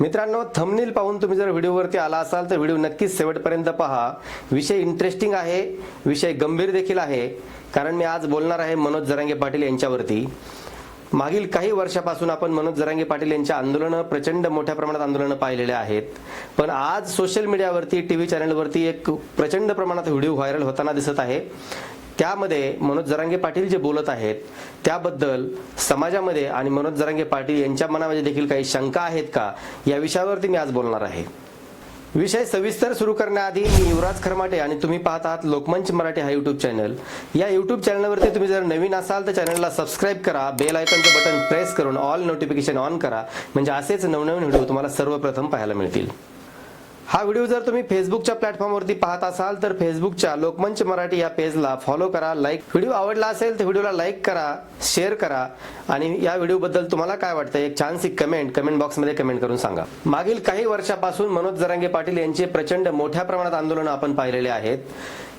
मित्रांनो थंबनेल पाहून तुम्ही जर व्हिडिओवरती आला असाल तर व्हिडिओ नक्कीच शेवटपर्यंत पहा. विषय इंटरेस्टिंग आहे विषय गंभीर देखील आहे. कारण मी आज बोलणार आहे मनोज जरांगे पाटील यांच्यावरती. मागील काही वर्षापासून आपण मनोज जरांगे पाटील यांच्या आंदोलनं प्रचंड मोठ्या प्रमाणात आंदोलनं पाहिलेले आहेत. पण आज सोशल मीडियावरती टी व्ही चॅनलवरती एक प्रचंड प्रमाणात व्हिडिओ व्हायरल होताना दिसत आहे. त्यामध्ये मनोज जरांगे पाटील जे बोलत आहेत त्याबद्दल समाजामध्ये आणि मनोज जरांगे पाटील यांच्या मनामध्ये देखील काही शंका आहेत का? या विषयावरती मी आज बोलणार आहे. विषय सविस्तर सुरू करण्याआधी मी युवराज खरमाटे आणि तुम्ही पाहत आहात लोकमंच मराठी हा युट्यूब चॅनल या युट्यूब चॅनलवरती तुम्ही जर नवीन असाल तर चॅनलला सबस्क्राईब करा बेल आयकॉनचं बटन प्रेस करून ऑल नोटिफिकेशन ऑन करा. म्हणजे असेच नवनवीन व्हिडिओ तुम्हाला सर्वप्रथम पाहायला मिळतील. हा व्हिडिओ जर तुम्ही फेसबुकच्या प्लॅटफॉर्मवरती पाहत असाल तर फेसबुकच्या लोकमंच मराठी या पेजला फॉलो करा लाईक व्हिडिओ आवडला असेल तर व्हिडिओला लाईक करा शेअर करा. आणि या व्हिडिओबद्दल तुम्हाला काय वाटतं एक छानसी कमेंट कमेंट बॉक्समध्ये कमेंट करून सांगा. मागील काही वर्षापासून मनोज जरांगे पाटील यांचे प्रचंड मोठ्या प्रमाणात आंदोलन आपण पाहिलेले आहेत.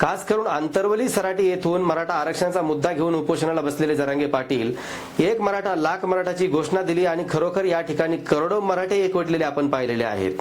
खास करून आंतरवली सराटी येथून मराठा आरक्षणाचा मुद्दा घेऊन उपोषणाला बसलेले जरांगे पाटील एक मराठा लाख मराठाची घोषणा दिली आणि खरोखर या ठिकाणी करोडो मराठे एकवटलेले आपण पाहिलेले आहेत.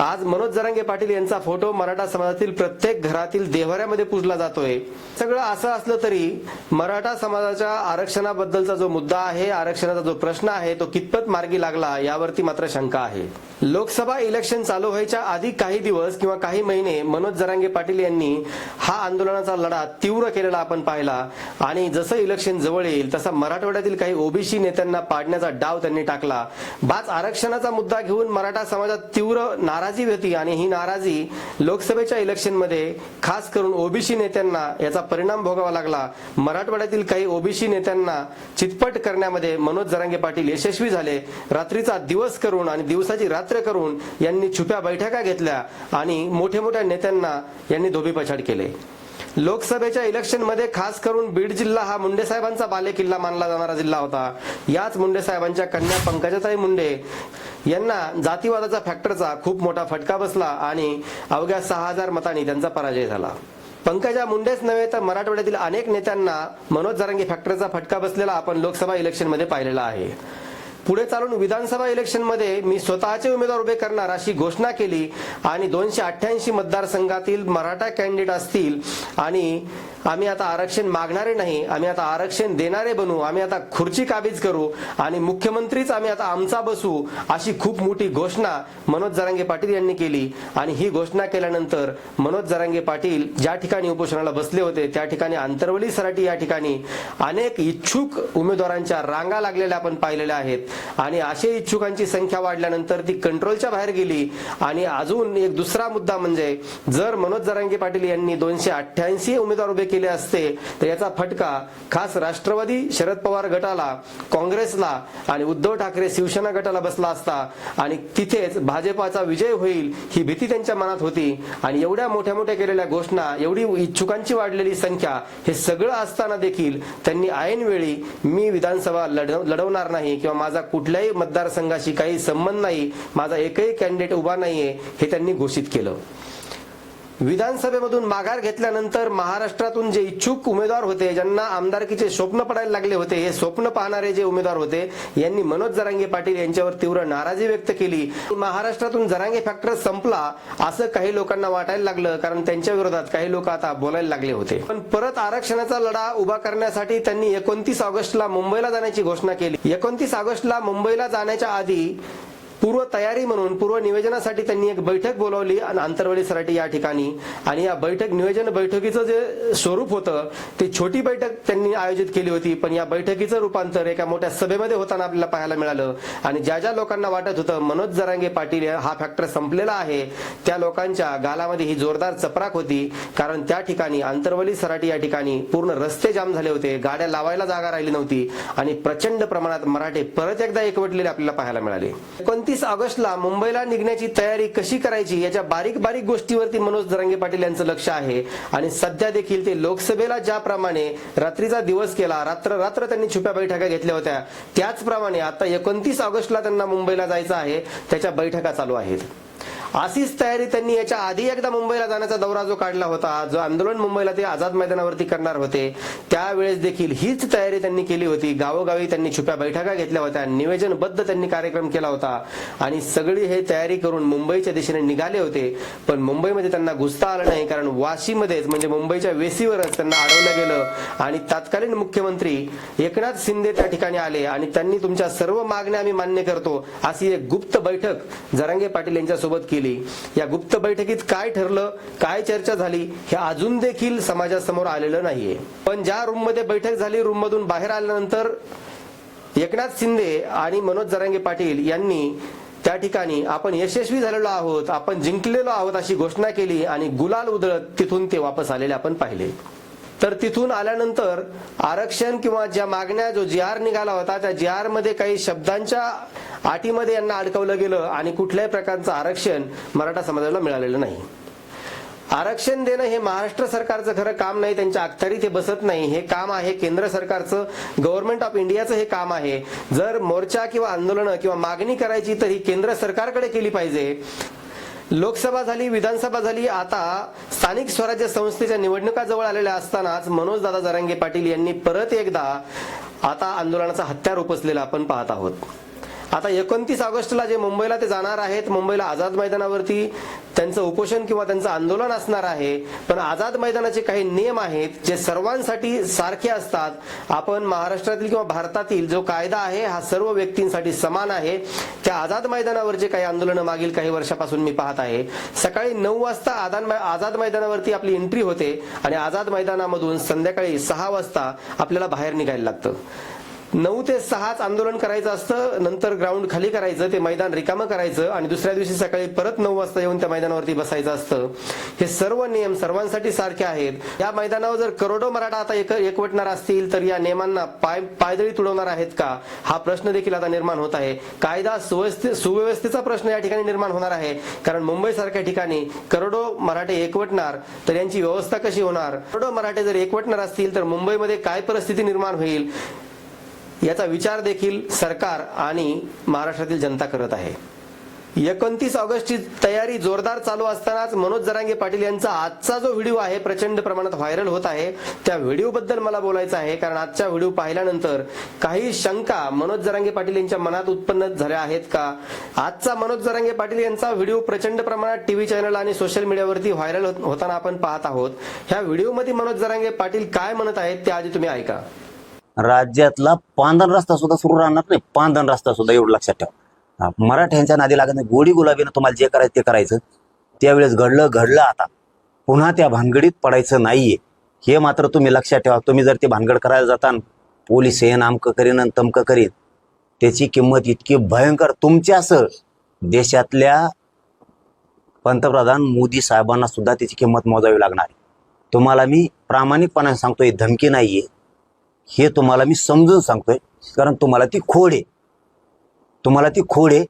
आज मनोज जरांगे पाटील यांचा फोटो मराठा समाजातील प्रत्येक घरातील देव्हाऱ्यामध्ये पूजला जातोय. सगळं असं असलं तरी मराठा समाजाच्या आरक्षणाबद्दलचा जो मुद्दा आहे आरक्षणाचा जो प्रश्न आहे तो कितपत मार्गी लागला यावरती मात्र शंका आहे. लोकसभा इलेक्शन चालू व्हायच्या आधी काही दिवस किंवा काही महिने मनोज जरांगे पाटील यांनी हा आंदोलनाचा लढा तीव्र केलेला आपण पाहिला. आणि जसं इलेक्शन जवळ येईल तसा मराठवाड्यातील काही ओबीसी नेत्यांना पाडण्याचा डाव त्यांनी टाकला. बाच आरक्षणाचा मुद्दा घेऊन मराठा समाजात तीव्र नाराजी होती आणि ही नाराजी लोकसभेच्या इलेक्शनमध्ये खास करून ओबीसी नेत्यांना याचा परिणाम भोगावा लागला. मराठवाड्यातील काही ओबीसी नेत्यांना चितपट करण्यामध्ये मनोज जरांगे पाटील यशस्वी झाले. रात्रीचा दिवस करून आणि दिवसाची रात्र करून यांनी छुप्या बैठका घेतल्या आणि मोठ्या मोठ्या नेत्यांना यांनी धोबीपछाड केले. लोकसभेच्या इलेक्शनमध्ये खास करून बीड जिल्हा हा मुंडे साहेबांचा बालेकिल्ला मानला जाणारा जिल्हा होता. याच मुंडे साहेबांच्या कन्या पंकजाताई मुंडे यांना जातीवादाचा फॅक्टरचा खूप मोठा फटका बसला आणि अवघ्या सहा हजार मतांनी त्यांचा पराजय झाला. पंकजा मुंडेच नव्हे तर मराठवाड्यातील अनेक नेत्यांना मनोज जरंगी फॅक्टरचा फटका बसलेला आपण लोकसभा इलेक्शनमध्ये पाहिलेला आहे. पुढे चालून विधानसभा इलेक्शनमध्ये मी स्वतःचे उमेदवार उभे करणार अशी घोषणा केली आणि दोनशे अठ्ठ्याऐंशी मतदारसंघातील मराठा कॅन्डिडेट असतील आणि आम्ही आता आरक्षण मागणारे नाही आम्ही आता आरक्षण देणारे बनू आम्ही आता खुर्ची काबीज करू आणि मुख्यमंत्रीच आम्ही आता आमचा बसू अशी खूप मोठी घोषणा मनोज जरांगे पाटील यांनी केली. आणि ही घोषणा केल्यानंतर मनोज जरांगे पाटील ज्या ठिकाणी उपोषणाला बसले होते त्या ठिकाणी आंतरवली सराटी या ठिकाणी अनेक इच्छुक उमेदवारांच्या रांगा लागलेल्या आपण पाहिलेल्या आहेत. आणि असे इच्छुकांची संख्या वाढल्यानंतर ती कंट्रोलच्या बाहेर गेली. आणि अजून एक दुसरा मुद्दा म्हणजे जर मनोज जरांगे पाटील यांनी दोनशे अठ्ठ्याऐंशी उमेदवार उभे केले असते तर याचा फटका खास राष्ट्रवादी शरद पवार गटाला काँग्रेसला आणि उद्धव ठाकरे शिवसेना गटाला बसला असता. आणि तिथेच भाजपाचा विजय होईल ही भीती त्यांच्या मनात होती. आणि एवढ्या मोठ्या मोठ्या केलेल्या घोषणा एवढी इच्छुकांची वाढलेली संख्या हे सगळं असताना देखील त्यांनी ऐनवेळी मी विधानसभा लढव लढवणार नाही किंवा माझा कुठल्याही मतदारसंघाशी काही संबंध नाही माझा एकही कॅन्डिडेट उभा नाहीये हे त्यांनी घोषित केलं. विधानसभेमधून माघार घेतल्यानंतर महाराष्ट्रातून जे इच्छुक उमेदवार होते ज्यांना आमदारकीचे स्वप्न पडायला लागले होते हे स्वप्न पाहणारे जे उमेदवार होते यांनी मनोज जरांगे पाटील यांच्यावर तीव्र नाराजी व्यक्त केली. महाराष्ट्रातून जरांगे फॅक्टर संपला असं काही लोकांना वाटायला लागलं कारण त्यांच्या विरोधात काही लोक आता बोलायला लागले होते. पण परत आरक्षणाचा लढा उभा करण्यासाठी त्यांनी एकोणतीस ऑगस्टला मुंबईला जाण्याची घोषणा केली. एकोणतीस ऑगस्टला मुंबईला जाण्याच्या आधी पूर्व तयारी म्हणून पूर्व नियोजनासाठी त्यांनी एक बैठक बोलावली आणि आंतरवली सराठी या ठिकाणी. आणि या बैठक नियोजन बैठकीचं जे स्वरूप होतं ते छोटी बैठक त्यांनी आयोजित केली होती. पण या बैठकीचं रूपांतर एका मोठ्या सभेमध्ये होताना आपल्याला पाहायला मिळालं. आणि ज्या ज्या लोकांना वाटत होतं मनोज जरांगे पाटील हा फॅक्टर संपलेला आहे त्या लोकांच्या गालामध्ये ही जोरदार चपराक होती. कारण त्या ठिकाणी आंतरवली सराटी या ठिकाणी पूर्ण रस्ते जाम झाले होते. गाड्या लावायला जागा राहिली नव्हती. आणि प्रचंड प्रमाणात मराठे परत एकदा एकवटलेले आपल्याला पाहायला मिळाले. एकतीस ऑगस्टला मुंबईला निघण्याची तयारी कशी करायची याच्या बारीक बारीक गोष्टीवरती मनोज दरंगे पाटील यांचं लक्ष आहे. आणि सध्या देखील ते लोकसभेला ज्याप्रमाणे रात्रीचा दिवस केला रात्र रात्र त्यांनी छुप्या बैठका घेतल्या होत्या. त्याचप्रमाणे आता एकोणतीस ऑगस्टला त्यांना मुंबईला जायचं आहे. त्याच्या बैठका चालू आहेत. अशीच तयारी त्यांनी याच्या आधी एकदा मुंबईला जाण्याचा दौरा जो काढला होता जो आंदोलन मुंबईला ते आझाद मैदानावरती करणार होते त्यावेळेस देखील हीच तयारी त्यांनी केली होती. गावोगावी त्यांनी छुप्या बैठका घेतल्या होत्या नियोजनबद्ध त्यांनी कार्यक्रम केला होता आणि सगळी हे तयारी करून मुंबईच्या दिशेने निघाले होते. पण मुंबईमध्ये त्यांना घुसता आलं नाही कारण वाशीमध्येच म्हणजे मुंबईच्या वेसीवरच त्यांना अडवलं गेलं आणि तत्कालीन मुख्यमंत्री एकनाथ शिंदे त्या ठिकाणी आले आणि त्यांनी तुमच्या सर्व मागण्या आम्ही मान्य करतो. अशी एक गुप्त बैठक जरांगे पाटील यांच्यासोबत केली. या गुप्त बैठकीत काय ठरलं काय चर्चा झाली हे अजून देखील समाजासमोर आलेलं नाहीये. पण ज्या रूममध्ये बैठक झाली रूम मधून बाहेर आल्यानंतर एकनाथ शिंदे आणि मनोज जरांगे पाटील यांनी त्या ठिकाणी आपण यशस्वी झालेलो आहोत आपण जिंकलेलो आहोत अशी घोषणा केली आणि गुलाल उधळत तिथून ते वापस आलेले आपण पाहिले. तर तिथून आल्यानंतर आरक्षण किंवा ज्या मागण्या जो जी आर निघाला होता त्या जी आरमध्ये काही शब्दांच्या अटीमध्ये यांना अडकवलं गेलं आणि कुठल्याही प्रकारचं आरक्षण मराठा समाजाला मिळालेलं नाही. आरक्षण देणं हे महाराष्ट्र सरकारचं खरं काम नाही त्यांच्या अखत्यारीत हे बसत नाही. हे काम आहे केंद्र सरकारचं गव्हर्नमेंट ऑफ इंडियाचं हे काम आहे. जर मोर्चा किंवा आंदोलनं किंवा मागणी करायची तर ही केंद्र सरकारकडे केली पाहिजे. लोकसभा झाली विधानसभा झाली आता स्थानिक स्वराज्य संस्थेच्या निवडणुका जवळ आलेल्या असतानाच मनोज दादा जरांगे पाटील यांनी परत एकदा आता आंदोलनाचा हत्यार उपसलेला आपण पाहत आहोत. आता एकोणतीस ऑगस्टला जे मुंबईला ते जाणार आहेत मुंबईला आझाद मैदानावरती त्यांचं उपोषण किंवा त्यांचं आंदोलन असणार आहे पण आझाद मैदानाचे काही नियम आहेत जे सर्वांसाठी सारखे असतात. आपण महाराष्ट्रातील किंवा भारतातील जो कायदा आहे हा सर्व व्यक्तींसाठी समान आहे. त्या आझाद मैदानावर जे काही आंदोलनं मागील काही वर्षापासून मी पाहत आहे. सकाळी नऊ वाजता आझाद आझाद मैदानावरती आपली एंट्री होते आणि आझाद मैदानामधून संध्याकाळी सहा वाजता आपल्याला बाहेर निघायला लागतं. नऊ ते सहाच आंदोलन करायचं असतं नंतर ग्राउंड खाली करायचं ते मैदान रिकामं करायचं आणि दुसऱ्या दिवशी सकाळी परत नऊ वाजता येऊन त्या मैदानावरती बसायचं असतं. हे सर्व नियम सर्वांसाठी सारखे आहेत. या मैदानावर जर करोडो मराठा आता एक एकवटणार असतील तर या नियमांना पाय पायदळी तुडवणार आहेत का? हा प्रश्न देखील आता निर्माण होत आहे. कायदा सुव्यवस्थेचा प्रश्न या ठिकाणी निर्माण होणार आहे. कारण मुंबई सारख्या ठिकाणी करोडो मराठे एकवटणार तर यांची व्यवस्था कशी होणार? करोडो मराठे जर एकवटणार असतील तर मुंबईमध्ये काय परिस्थिती निर्माण होईल? याचा विचार देखील सरकार आणि महाराष्ट्रातील जनता करत आहे. एकोणतीस ऑगस्टची तयारी जोरदार चालू असतानाच मनोज जरांगे पाटील यांचा आजचा जो व्हिडिओ आहे प्रचंड प्रमाणात व्हायरल होत आहे. त्या व्हिडिओ बद्दल मला बोलायचं आहे कारण आजचा व्हिडिओ पाहिल्यानंतर काही शंका मनोज जरांगे पाटील यांच्या मनात उत्पन्न झाल्या आहेत का? आजचा मनोज जरांगे पाटील यांचा व्हिडिओ प्रचंड प्रमाणात टीव्ही चॅनल आणि सोशल मीडियावरती व्हायरल होताना आपण पाहत आहोत. ह्या व्हिडिओमध्ये मनोज जरांगे पाटील काय म्हणत आहेत ते आधी तुम्ही ऐका. राज्यातला पांदन रस्ता सुद्धा सुरू राहणार नाही. पांदन रस्ता सुद्धा एवढं लक्षात ठेवा. मराठ्यांच्या नादी लागत नाही. गोडी गुलाबीनं तुम्हाला जे करायचं ते करायचं. त्यावेळेस घडलं घडलं आता. पुन्हा त्या भानगडीत पडायचं नाहीये. हे मात्र तुम्ही लक्षात ठेवा. तुम्ही जर ते भानगड करायला जाता पोलीस हे नामकं करीन आणि तमकं करीन. त्याची किंमत इतकी भयंकर. तुमच्यासह देशातल्या पंतप्रधान मोदी साहेबांना सुद्धा त्याची किंमत मोजावी लागणार. आहे तुम्हाला मी प्रामाणिकपणाने ही धमकी नाहीये. हे तुम्हाला मी समजून सांगतोय. कारण तुम्हाला ती खोड आहे. तुम्हाला ती खोड आहे.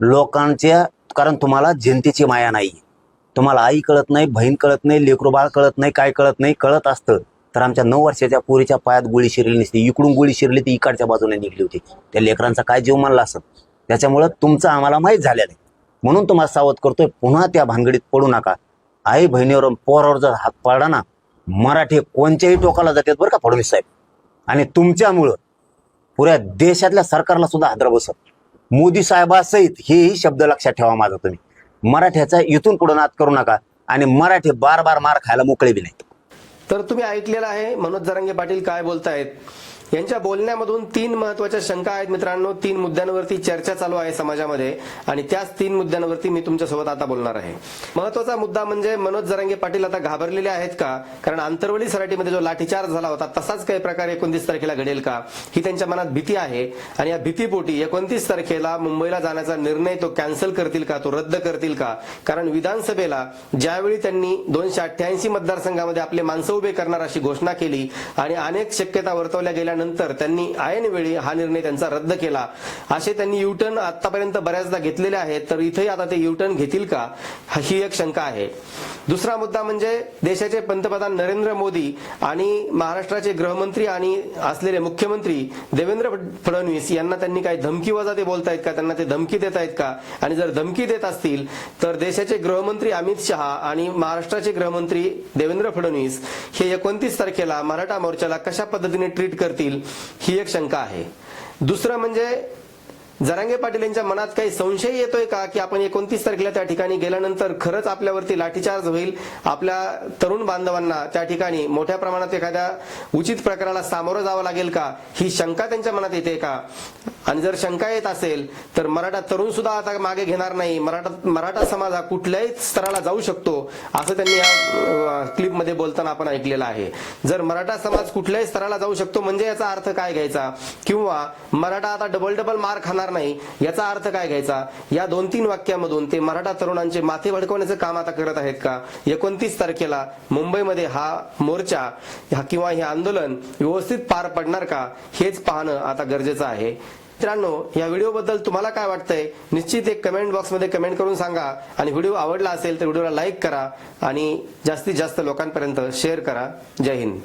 लोकांच्या कारण तुम्हाला जनतेची माया नाही. तुम्हाला आई कळत नाही बहीण कळत नाही लेकरू बाळ कळत नाही काय कळत नाही कळत असतं. तर आमच्या नऊ वर्षाच्या पोरीच्या पायात गोळी शिरली नसती. इकडून गोळी शिरली ती इकडच्या बाजूने निघली होती. त्या लेकरांचा काय जीव मानला असत त्याच्यामुळं तुमचं आम्हाला माहीत झालेलं आहे. म्हणून तुम्हाला सावध करतोय पुन्हा त्या भानगडीत पडू नका. आई बहिणीवर पोरावर जर हात पाडा ना मराठी कोणत्याही टोकाला जातात बरं का फडणवीस साहेब? आणि तुमच्यामुळं पुऱ्या देशातल्या सरकारला सुद्धा हादरा बसत. मोदी साहेबासहित हेही शब्द लक्षात ठेवा माझा तुम्ही. मराठ्याचा इथून पुढे नाद करू नका आणि मराठी बार बार मार खायला मोकळे बी नाही तर तुम्ही ऐकलेलं आहे मनोज जरांगे पाटील काय बोलतायत? यांच्या बोलण्यामधून तीन महत्त्वाच्या शंका आहेत मित्रांनो. तीन मुद्द्यांवरती चर्चा चालू आहे समाजामध्ये आणि त्याच तीन मुद्द्यांवरती मी तुमच्यासोबत आता बोलणार आहे. महत्त्वाचा मुद्दा म्हणजे मनोज जरांगे पाटील आता घाबरलेले आहेत का? कारण आंतरवली सराटीमध्ये जो लाठीचार्ज झाला होता तसाच काही प्रकार एकोणतीस तारखेला घडेल का? ही त्यांच्या मनात भीती आहे आणि या भीतीपोटी एकोणतीस तारखेला मुंबईला जाण्याचा निर्णय तो कॅन्सल करतील का? तो रद्द करतील का? कारण विधानसभेला ज्यावेळी त्यांनी दोनशे अठ्ठ्याऐंशी मतदारसंघामध्ये आपले माणसं उभे करणार अशी घोषणा केली आणि अनेक शक्यता वर्तवल्या गेल्या आल्यानंतर त्यांनी ऐनवेळी हा निर्णय त्यांचा रद्द केला. असे त्यांनी युटर्न आतापर्यंत बऱ्याचदा घेतलेले आहेत. तर इथेही आता ते युटर्न घेतील का? ही एक शंका आहे. दुसरा मुद्दा म्हणजे देशाचे पंतप्रधान नरेंद्र मोदी आणि महाराष्ट्राचे गृहमंत्री आणि असलेले मुख्यमंत्री देवेंद्र फडणवीस यांना त्यांनी काही धमकी वजा ते बोलतायत का? त्यांना ते धमकी देत आहेत का? आणि जर धमकी देत असतील तर देशाचे गृहमंत्री अमित शहा आणि महाराष्ट्राचे गृहमंत्री देवेंद्र फडणवीस हे एकोणतीस तारखेला मराठा मोर्चाला कशा पद्धतीने ट्रीट करतील? ही एक शंका आहे. दुसरं म्हणजे जरांगे पाटील यांच्या मनात काही संशय येतोय का की आपण एकोणतीस तारखेला त्या ठिकाणी गेल्यानंतर खरंच आपल्यावरती लाठीचार्ज होईल? आपल्या तरुण बांधवांना त्या ठिकाणी मोठ्या प्रमाणात एखाद्या उचित प्रकाराला सामोरं जावं लागेल का? ही शंका त्यांच्या मनात येते का? आणि जर शंका येत असेल तर मराठा तरुण सुद्धा आता मागे घेणार नाही. मराठा मराठा समाज हा कुठल्याही स्तराला जाऊ शकतो असं त्यांनी या क्लिपमध्ये बोलताना आपण ऐकलेलं आहे. जर मराठा समाज कुठल्याही स्तराला जाऊ शकतो म्हणजे याचा अर्थ काय घ्यायचा? किंवा मराठा आता डबल डबल मार खाणार नाही. याचा अर्थ काय घ्यायचा? या दोन तीन वाक्यामधून ते मराठा तरुणांचे माथे भडकवण्याचं काम आता करत आहेत का? एकोणतीस तारखेला मुंबईमध्ये हा मोर्चा हा किंवा हे आंदोलन व्यवस्थित पार पडणार का? हेच पाहणं आता गरजेचं आहे. मित्रांनो या व्हिडिओबद्दल तुम्हाला काय वाटतंय? निश्चित एक कमेंट बॉक्समध्ये कमेंट करून सांगा. आणि व्हिडिओ आवडला असेल तर व्हिडिओला लाईक करा. आणि जास्तीत जास्त लोकांपर्यंत शेअर करा. जय हिंद.